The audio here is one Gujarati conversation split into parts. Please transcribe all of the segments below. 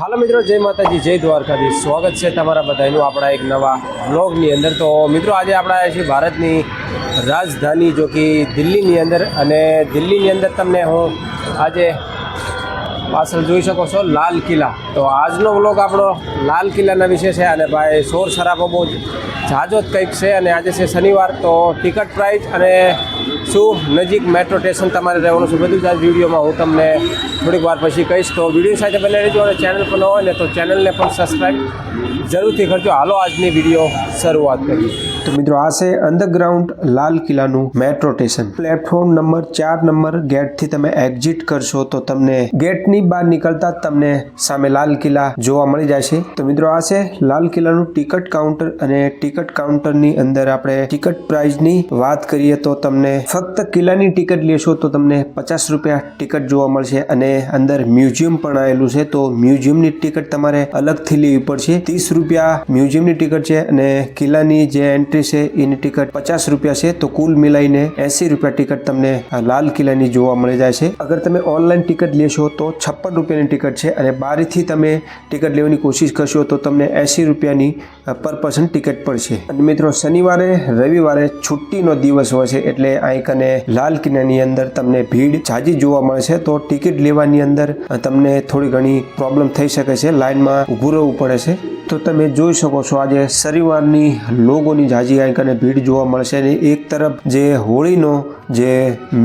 હાલો મિત્રો, જય માતાજી, જય દ્વારકાધીશ. સ્વાગત છે તમારા બધાનું આપણા એક નવા વ્લોગની અંદર. તો મિત્રો, આજે આપણે છે ભારતની રાજધાની, જો કે દિલ્હીની અંદર. અને દિલ્હીની અંદર તમને હું આજે પાછળ જોઈ શકો છો, લાલ કિલ્લા. તો આજનો વ્લોગ આપણો લાલ કિલ્લાના વિશે છે અને ભાઈ, શોર શરાબો બહુ જાજો જ કંઈક છે. અને આજે છે શનિવાર, તો ટિકટ પ્રાઇસ અને શું નજીક મેટ્રો સ્ટેશન તમારે રહેવાનું છે? બધું જ આ વિડીયોમાં હું તમને થોડીક વાર પછી કહીશ. તો વીડિયો સાથે બને રહેજો અને ચેનલ પર ન હોય ને તો ચેનલને પણ સબસ્ક્રાઈબ જરૂરથી કરજો. હાલો, આજની વીડિયો શરૂઆત કરીએ. તો મિત્રો આ છે અંડરગ્રાઉન્ડ લાલ કિલ્લાનું મેટ્રો સ્ટેશન. પ્લેટફોર્મ નંબર ચાર નંબર ગેટથી તમે એક્ઝિટ કરશો તો તમને ગેટની બહાર નીકળતા તમને સામે લાલ કિલ્લા જોવા મળી જાય છે તો મિત્રો આ છે લાલ કિલ્લાનું ટિકટ કાઉન્ટર અને ટિકટ કાઉન્ટરની અંદર આપણે ટિકટ પ્રાઇસની વાત કરીએ તો તમને ફક્ત કિલ્લાની ટિકિટ લેશો તો તમને પચાસ રૂપિયા ટિકિટ જોવા મળશે અને અંદર મ્યુઝિયમ પણ આવેલું છે. તો મ્યુઝિયમની ટિકિટ તમારે અલગથી લેવી પડશે. ત્રીસ રૂપિયા મ્યુઝિયમની ટિકિટ છે અને કિલ્લાની જે એન્ટ્રી છે, એની ટિકિટ પચાસ રૂપિયા છે, તો કુલ મિલાઈને એસી રૂપિયા ટિકિટ તમને લાલ કિલ્લાની જોવા મળી જાય છે. અગર તમે ઓનલાઈન ટિકિટ લેશો તો છપ્પન રૂપિયાની ટિકિટ છે અને બારીથી તમે ટિકિટ લેવાની કોશિશ કરશો તો તમને એસી રૂપિયાની પર પર્સન ટિકિટ પડશે. અને મિત્રો, શનિવારે, રવિવારે છુટ્ટીનો દિવસ હોય છે એટલે અહીં કને લાલ કિલ્લાની અંદર તમને ભીડ જાજી જોવા મળે છે. તો ટિકિટ લેવાની અંદર તમને થોડી ઘણી પ્રોબ્લેમ થઈ શકે છે લાઇનમાં ઊભું રહેવું પડે છે. તો તમે જોઈ શકો છો આજે શનિવારની લોકોની જાજી અહીં અને ભીડ જોવા મળશે અને એક તરફ જે હોળીનો જે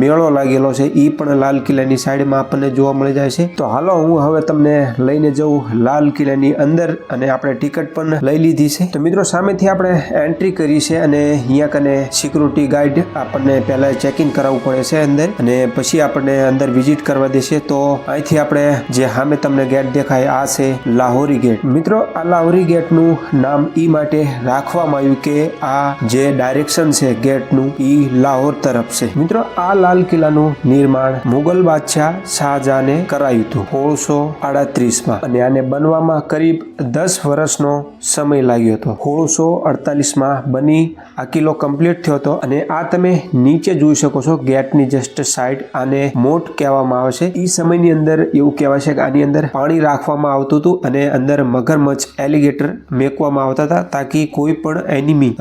મેળો લાગેલો છે એ પણ લાલ કિલ્લાની સાઈડમાં આપણને જોવા મળી જાય છે. તો હાલો, હું હવે તમને લઈને જઉં લાલ કિલ્લાની અંદર અને આપણે ટિકિટ પણ લઈ લીધી છે. તો મિત્રો, સામેથી આપણે એન્ટ્રી કરી છે અને અહીંયા કને સિક્યુરિટી ગાઈડ આપણને પહેલા ચેકિંગ કરાવવું પડે છે અંદર અને પછી આપણને અંદર વિઝિટ કરવા દેશે તો અહીંથી આપણે જે સામે તમને ગેટ દેખાય, આ છે લાહોરી ગેટ. મિત્રો, આ લાહોરી ગેટનું નામ ઈ માટે રાખવામાં આવ્યું કે આ જે ડાયરેક્શન છે ગેટનું, ઈ લાહોર તરફ છે. મિત્રો, આ લાલ કિલ્લાનું નિર્માણ મુગલ બાદશાહ શાહજહાને કરાયું હતું સોળસો આડત્રીસમાં અને આને બનવામાં કરીબ દસ વર્ષનો સમય લાગ્યો હતો. સોળસો અડતાલીસમાં બની આ કિલ્લો કમ્પ્લીટ થયો હતો અને આ તમે નીચે જોઈ શકો છો, ગેટની જસ્ટ સાઈડ આને મોટ કહેવામાં આવે છે. એ સમયની અંદર એવું કહેવાય છે કે આની અંદર પાણી રાખવામાં આવતું હતું અને અંદર મગરમચ્છ એલિગેટર મેકવામાં આવતા હતા તાકી કોઈ પણ એનિમી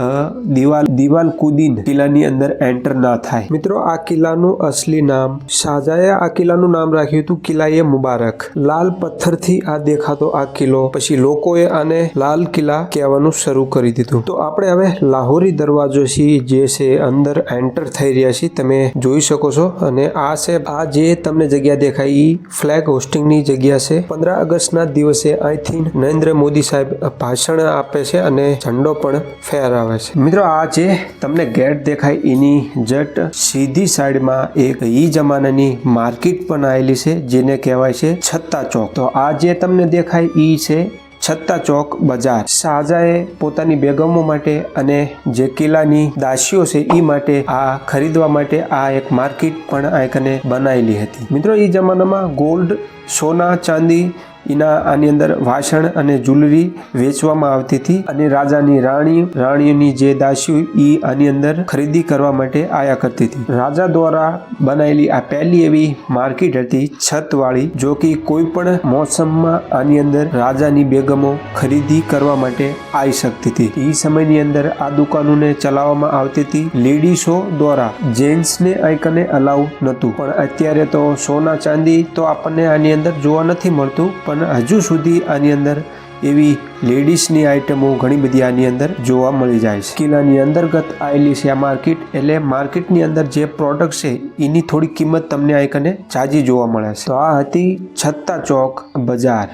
દિવાલ દિવાલ કૂદીને કિલ્લાની અંદર એન્ટર ના થાય. મિત્રો, આ કિલ્લાનું અસલી નામ શાહજહાએ આ કિલ્લાનું નામ રાખ્યું હતું કિલ્લા એ મુબારક. લાલ પથ્થરથી આ દેખાતો આ કિલ્લો. પછી લોકોએ આને લાલ કિલ્લા કહેવાનું શરૂ કરી દીધું. તો આપણે હવે લાહોરી દરવાજો છે, જે છે અંદર એન્ટર થઈ રહ્યા છીએ તમે જોઈ શકો છો. અને આ છે, આ જે તમને જગ્યા દેખાય એ ફ્લેગ હોસ્ટિંગની જગ્યા છે. પંદર ઓગસ્ટના દિવસે અહીંથી નરેન્દ્ર મોદી સાહેબ ભાષણ આપે છે અને ઝંડો પણ ફેરાવે છે. મિત્રો, આ જે તમને ગેટ દેખાય, એની જટ સીધી સાઈડમાં એક ઈ જમાનાની માર્કેટ પણ આવેલી છે, જેને કહેવાય છે છત્તા ચોક. તો આ જે તમને દેખાય ઈ છે છત્તા ચોક બજાર. શાહજાએ પોતાની બેગમો માટે અને જે કિલ્લાની દાસીઓ છે એ માટે આ ખરીદવા માટે આ એક માર્કેટ પણ આ કને બનાવેલી હતી. મિત્રો એ જમાનામાં ગોલ્ડ, સોના, ચાંદી એના આની અંદર વાસણ અને જ્વેલરી વેચવામાં આવતી હતી અને રાજાની રાણી, રાણીઓની જે દાસીઓ એ આની અંદર ખરીદી કરવા માટે આયા કરતી હતી. રાજા દ્વારા બનાવેલી આ પહેલી એવી માર્કેટ હતી છતવાળી, જો કે કોઈ પણ મોસમમાં આની અંદર રાજાની બેગમો ખરીદી કરવા માટે આવી શકતી હતી. એ સમયની અંદર આ દુકાનોને ચલાવવામાં આવતી હતી લેડીસો દ્વારા. જેન્ટ્સને આઈકને અલાઉ નહોતું. પણ અત્યારે તો સોના ચાંદી તો આપણને આની અંદર જોવા નથી મળતું પણ હજુ સુધી આની અંદર એવી લેડીઝની આઇટમો ઘણી બધી આની અંદર જોવા મળી જાય છે. કિલ્લાની અંતર્ગત આવેલી છે આ માર્કેટ. એટલે માર્કેટની અંદર જે પ્રોડક્ટ છે, એની થોડી કિંમત તમને આ કને જાજી જોવા મળે છે. તો આ હતી છત્તા ચોક બજાર.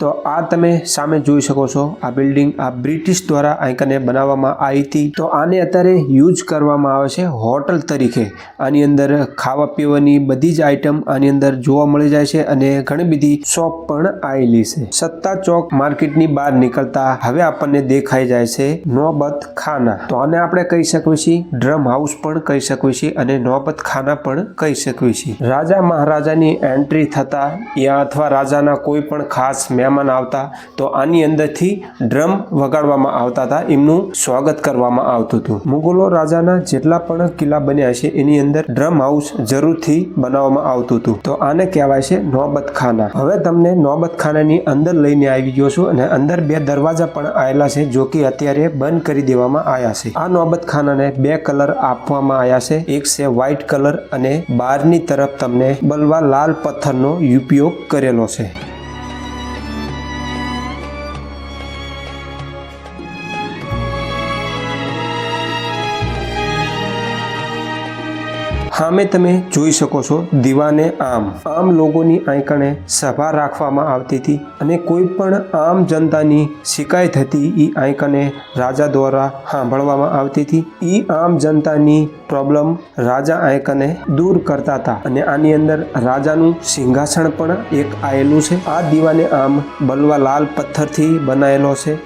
તો આ તમે સામે જોઈ શકો છો, આ બિલ્ડિંગ આ બ્રિટિશ દ્વારા આંકને બનાવવામાં આવી હતી. તો આને અત્યારે યુઝ કરવામાં આવે છે હોટલ તરીકે. આની અંદર ખાવા પીવાની બધી જ આઈટમ આની અંદર જોવા મળી જાય છે અને ઘણી બધી શોપ પણ આવેલી છે. સત્તા ચોક માર્કેટની બહાર નીકળતા હવે આપણને દેખાઈ જાય છે નોબત ખાના. તો આને આપણે કહી શકીએ છીએ, ડ્રમ હાઉસ પણ કહી શકીએ છીએ અને નોબત ખાના પણ કહી શકીએ છીએ. રાજા મહારાજાની એન્ટ્રી થતા યા અથવા રાજાના કોઈ પણ ખાસ મહેમાન આવતા, તો આની અંદરથી ડ્રમ વગાડવામાં આવતા હતા. એમનું સ્વાગત કરવામાં આવતું હતું. મુગલો રાજાના જેટલા પણ કિલ્લા બન્યા છે, એની અંદર ડ્રમ હાઉસ જરૂરથી બનાવવામાં આવતું હતું. તો આને કહેવાય છે નોબત ખાના હવે તમને નોબત ખાનાની અંદર લઈને આવી ગયો છું અને અંદર બે દરવાજા પણ આવેલા છે, જો કે અત્યારે બંધ કરી દેવામાં આવ્યા છે. આ નોબત ખાનાને બે કલર આપવામાં આવ્યા છે. એક છે વ્હાઇટ કલર અને બહારની તરફ તમને બલવા લાલ પથ્થરનો ઉપયોગ કરેલો છે. સામે તમે જોઈ શકો છો દીવાને આમ. આમ લોકોની આંકણે સભા રાખવામાં આવતી હતી અને કોઈ પણ આમ જનતાની શિકાયત હતી એ આંકણે રાજા દ્વારા સાંભળવામાં આવતી હતી. એ આમ જનતાની પ્રોબ્લેમ રાજા આંકને દૂર કરતા હતા અને આની અંદર રાજાનું સિંહાસન પણ એક આવેલું છે. આ દીવાને આમ બલવા લાલ પથ્થરથી બનાવેલો છે.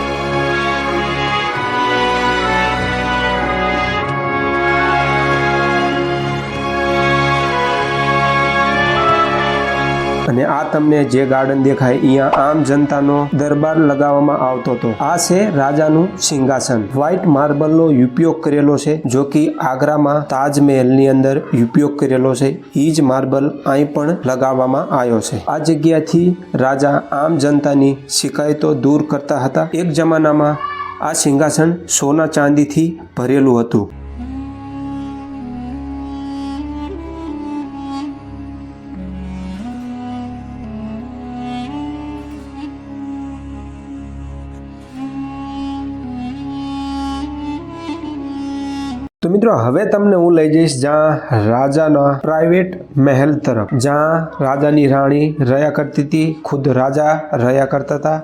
અને આ તમને જે ગાર્ડન દેખાય અહીંયા આમ જનતાનો દરબાર લગાવવામાં આવતો હતો. આ છે રાજાનું સિંહાસન. વ્હાઇટ માર્બલનો ઉપયોગ કરેલો છે, જો કે આગ્રામાં તાજમહેલની અંદર ઉપયોગ કરેલો છે. એ જ માર્બલ અહીં પણ લગાવવામાં આવ્યો છે. આ જગ્યાથી રાજા આમ જનતાની શિકાયતો દૂર કરતા હતા. એક જમાનામાં આ સિંહાસન સોના ચાંદીથી ભરેલું હતું. મિત્રો, હવે તમને હું લઈ જઈશ જ્યાં રાજાના પ્રાઇવેટ મહેલ તરફ. જ્યાં રાજાની રાણી રહ્યા કરતી હતી, ખુદ રાજા રહ્યા કરતા હતા.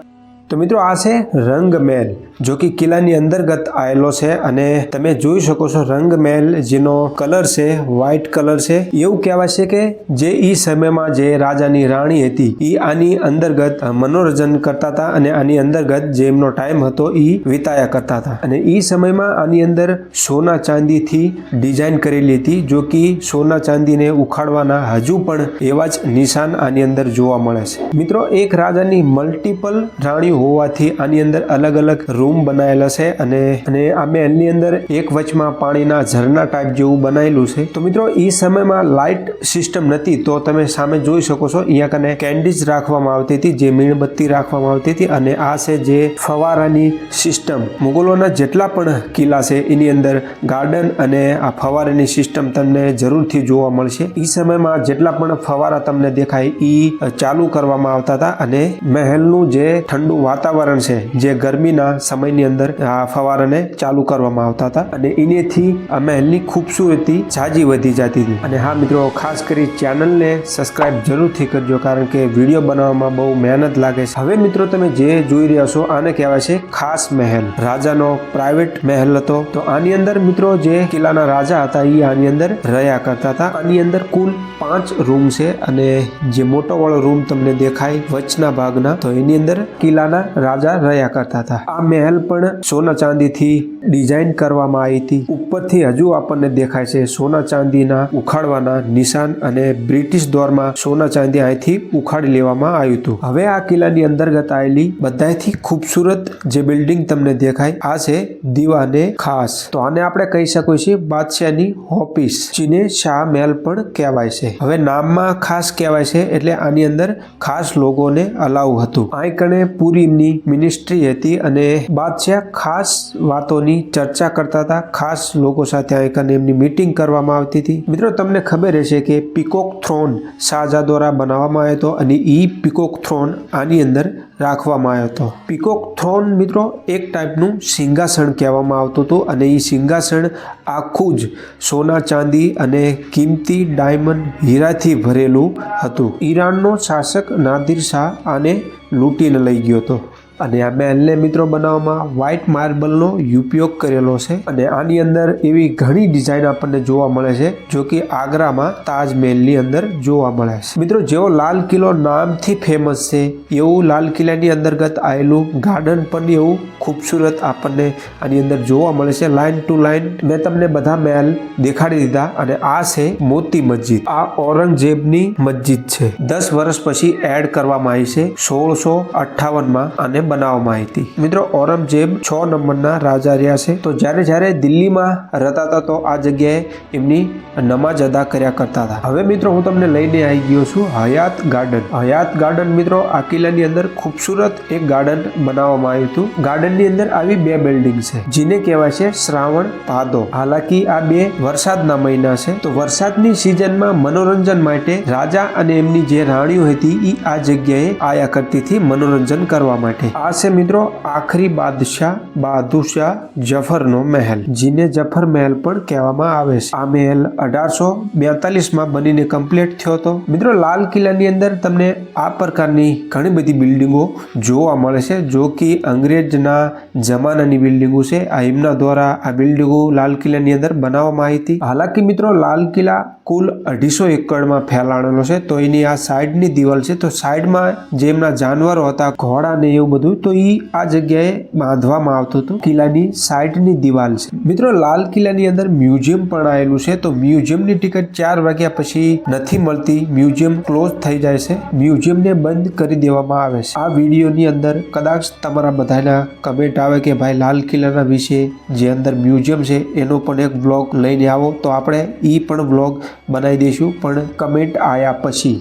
તો મિત્રો આ છે રંગ મહેલ જો કે કિલ્લાની અંતર્ગત આવેલો છે અને તમે જોઈ શકો છો રંગ મહેલ જેનો કલર છે વ્હાઇટ કલર છે. એવું કહેવાય છે કે જે ઈ સમયમાં જે રાજાની રાણી હતી એ આની અંતર્ગત મનોરંજન કરતા હતા અને આની અંતર્ગત જે એમનો ટાઈમ હતો એ વિતાયા કરતા હતા. અને એ સમયમાં આની અંદર સોના ચાંદીથી ડિઝાઇન કરેલી હતી, જો કે સોના ચાંદીને ઉખાડવાના હજુ પણ એવા જ નિશાન આની અંદર જોવા મળે છે. મિત્રો એક રાજાની મલ્ટિપલ રાણીઓ હોવાથી આની અંદર અલગ અલગ રૂમ બનાવેલા છે અને અને આ મહેલની અંદર એક વચમાં પાણીના ઝરણા ટાઈપ જેવું બનાવેલું છે. તો મિત્રો એ સમયમાં લાઇટ સિસ્ટમ નથી તો તમે સામે જોઈ શકો છો, અહીંયા કને કેન્ડીઝ રાખવામાં આવતી હતી, જે મીણબત્તી રાખવામાં આવતી હતી અને આ છે જે ફવારાની સિસ્ટમ મુગલોના જેટલા પણ કિલ્લા છે, એની અંદર ગાર્ડન અને આ ફવારાની સિસ્ટમ તમને જરૂરથી જોવા મળશે. એ સમયમાં જેટલા પણ ફવારા તમને દેખાય એ ચાલુ કરવામાં આવતા હતા અને મહેલનું જે ઠંડુ વાતાવરણ છે, જે ગરમીના સમયની અંદર આ ફવારાને ચાલુ કરવામાં આવતા હતા. અને એનેથી આ મહેલની ખૂબસૂરતી જાજી વધી જતી હતી. અને હા મિત્રો, ખાસ કરી ચેનલને સબસ્ક્રાઇબ જરૂરથી કરજો, કારણ કે વીડિયો બનાવવામાં બહુ મહેનત લાગે છે. હવે મિત્રો, તમે જે જોઈ રહ્યા છો, આને કહેવાય છે ખાસ મહેલ. રાજાનો પ્રાઇવેટ મહેલ હતો. તો આની અંદર મિત્રો, જે કિલ્લાના રાજા હતા એ આની અંદર રહ્યા કરતા હતા. આની અંદર કુલ પાંચ રૂમ છે. અને જે મોટો વાળો રૂમ તમને દેખાય વચના ભાગના, તો એની અંદર કિલ્લાના રાજા રહ્યા કરતા હતા. આ મહેલ પણ સોના ચાંદીથી ડિઝાઇન કરવામાં આવી હતી. ઉપરથી હજુ આપણને દેખાય છે સોના ચાંદીના ઉખાડવાના નિશાન અને બ્રિટિશ દોરમાં સોના ચાંદી અહીંથી ઉખાડી લેવામાં આવ્યું હતું. હવે આ કિલ્લાની અંતર્ગત આવેલી બધાથી ખૂબસૂરત જે બિલ્ડિંગ તમને દેખાય, આ છે દીવાને ખાસ. તો આને આપણે કહી શકીએ છીએ બાદશાહની ઓફિસ, જેને શાહ મહેલ પણ કહેવાય છે. હવે નામમાં ખાસ કહેવાય છે એટલે આની અંદર ખાસ લોકોને અલાઉ હતું. આ કણે પૂરી એમની મિનિસ્ટ્રી હતી અને બાદશાહ ખાસ વાતોની ચર્ચા કરતા હતા. ખાસ લોકો સાથે આ અને એમની મિટિંગ કરવામાં આવતી હતી. મિત્રો, તમને ખબર હશે કે પીકોક થ્રોન શાહજહાં દ્વારા બનાવવામાં આવ્યો હતો અને એ પીકોક થ્રોન આની અંદર રાખવામાં આવ્યો હતો. પીકોક થ્રોન મિત્રો, એક ટાઈપનું સિંહાસણ કહેવામાં આવતું હતું અને એ સિંહાસણ આખું જ સોના ચાંદી અને કિંમતી ડાયમંડ હીરાથી ભરેલું હતું. ઈરાનનો શાસક નાદિર શાહ આને લૂંટીને લઈ ગયો હતો. અને આ મહેલને મિત્રો બનાવવામાં વ્હાઇટ માર્બલનો ઉપયોગ કરેલો છે. અને આની અંદર એવી ઘણી ડિઝાઇન આપણને જોવા મળે છે, જો કે આગ્રામાં તાજમહેલની અંદર જોવા મળે છે. મિત્રો જેવો લાલ કિલ્લો નામથી ફેમસ છે, એવું લાલ કિલ્લાની અંતર્ગત આવેલું ગાર્ડન પણ એવું ખૂબસૂરત આપણને આની અંદર જોવા મળે છે. લાઇન ટુ લાઇન મેં તમને બધા મહેલ દેખાડી દીધા અને આ છે મોતી મસ્જિદ. આ ઔરંગઝેબની મસ્જિદ છે. દસ વર્ષ પછી એડ કરવામાં આવી છે. સોળસો અઠ્ઠાવનમાં આને બનાવવામાં આવી હતી. મિત્રો, ઔરંગઝેબ છ નંબરના રાજા રહ્યા છે. તો જ્યારે જ્યારે દિલ્હીમાં રહેતા હતા, તો આ જગ્યાએ એમની નમાજ અદા કર્યા કરતા હતા. હવે મિત્રો, હું તમને લઈને આવી ગયો છું હયાત ગાર્ડન. હયાત ગાર્ડન મિત્રો આ કિલ્લાની અંદર ખૂબસૂરત એક ગાર્ડન બનાવવામાં આવ્યું હતું. ગાર્ડનની અંદર આવી બે બિલ્ડિંગ છે, જેને કહેવાય છે શ્રાવણ ભાદો હાલાકી આ બે વરસાદના મહિના છે. તો વરસાદની સિઝનમાં મનોરંજન માટે રાજા અને એમની જે રાણીઓ હતી એ આ જગ્યાએ આયા કરતી હતી મનોરંજન કરવા માટે. આ છે મિત્રો આખરી બાદશાહ બહાદુરશાહ જફરનો મહેલ, જેને જફર મહેલ પણ કહેવામાં આવે છે. આ મહેલ અઢારસો બેતાલીસમાં બનીને કમ્પ્લીટ થયો હતો. મિત્રો, લાલ કિલ્લાની અંદર તમને આ પ્રકારની ઘણી બધી બિલ્ડિંગો જોવા મળે છે, જો કે અંગ્રેજના જમાનાની બિલ્ડિંગો છે. આ એમના દ્વારા આ બિલ્ડિંગો લાલ કિલ્લાની અંદર બનાવવામાં આવી હતી. હાલાકી મિત્રો, લાલ કિલ્લા કુલ અઢીસો એકડમાં ફેલાણેલો છે. તો એની આ સાઈડની દિવાલ છે. તો સાઈડમાં જે એમના જાનવરો હતા, ઘોડા ને એવું બધું તો એ આ જગ્યાએ બાંધવામાં આવતું હતું. કિલ્લાની સાઈડની દિવાલ છે. મિત્રો, લાલ કિલ્લાની અંદર મ્યુઝિયમ પણ આવેલું છે. તો મ્યુઝિયમની ટિકિટ ચાર વાગ્યા પછી નથી મળતી. મ્યુઝિયમ ક્લોઝ થઈ જાય છે. મ્યુઝિયમને બંધ કરી દેવામાં આવે છે. આ વિડીયોની અંદર કદાચ તમારા બધાના કમેન્ટ આવે કે ભાઈ લાલ કિલ્લાના વિશે જે અંદર મ્યુઝિયમ છે, એનો પણ એક બ્લોગ લઈને આવો. તો આપણે એ પણ બ્લોગ બનાવી દઈશું. પણ કમેન્ટ આવ્યા પછી.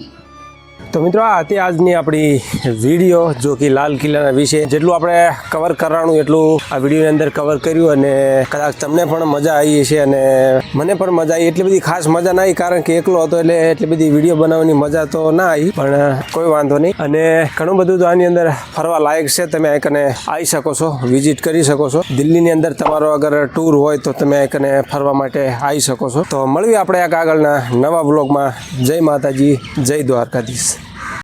તો મિત્રો, આ હતી આજની આપણી વીડિયો જો કે લાલ કિલ્લાના વિશે. જેટલું આપણે કવર કરવાનું, એટલું આ વિડીયોની અંદર કવર કર્યું અને કદાચ તમને પણ મજા આવી છે અને મને પણ મજા આવી. એટલી બધી ખાસ મજા ના આવી, કારણ કે એકલો હતો એટલે એટલી બધી વીડિયો બનાવવાની મજા તો ના આવી, પણ કોઈ વાંધો નહીં. અને ઘણું બધું તો આની અંદર ફરવા લાયક છે, તમે એકને આવી શકો છો વિઝિટ કરી શકો છો. દિલ્હીની અંદર તમારો અગર ટૂર હોય તો તમે એકને ફરવા માટે આવી શકો છો. તો મળીએ આપણે એક આગળના નવા બ્લોગમાં જય માતાજી, જય દ્વારકાધીશ.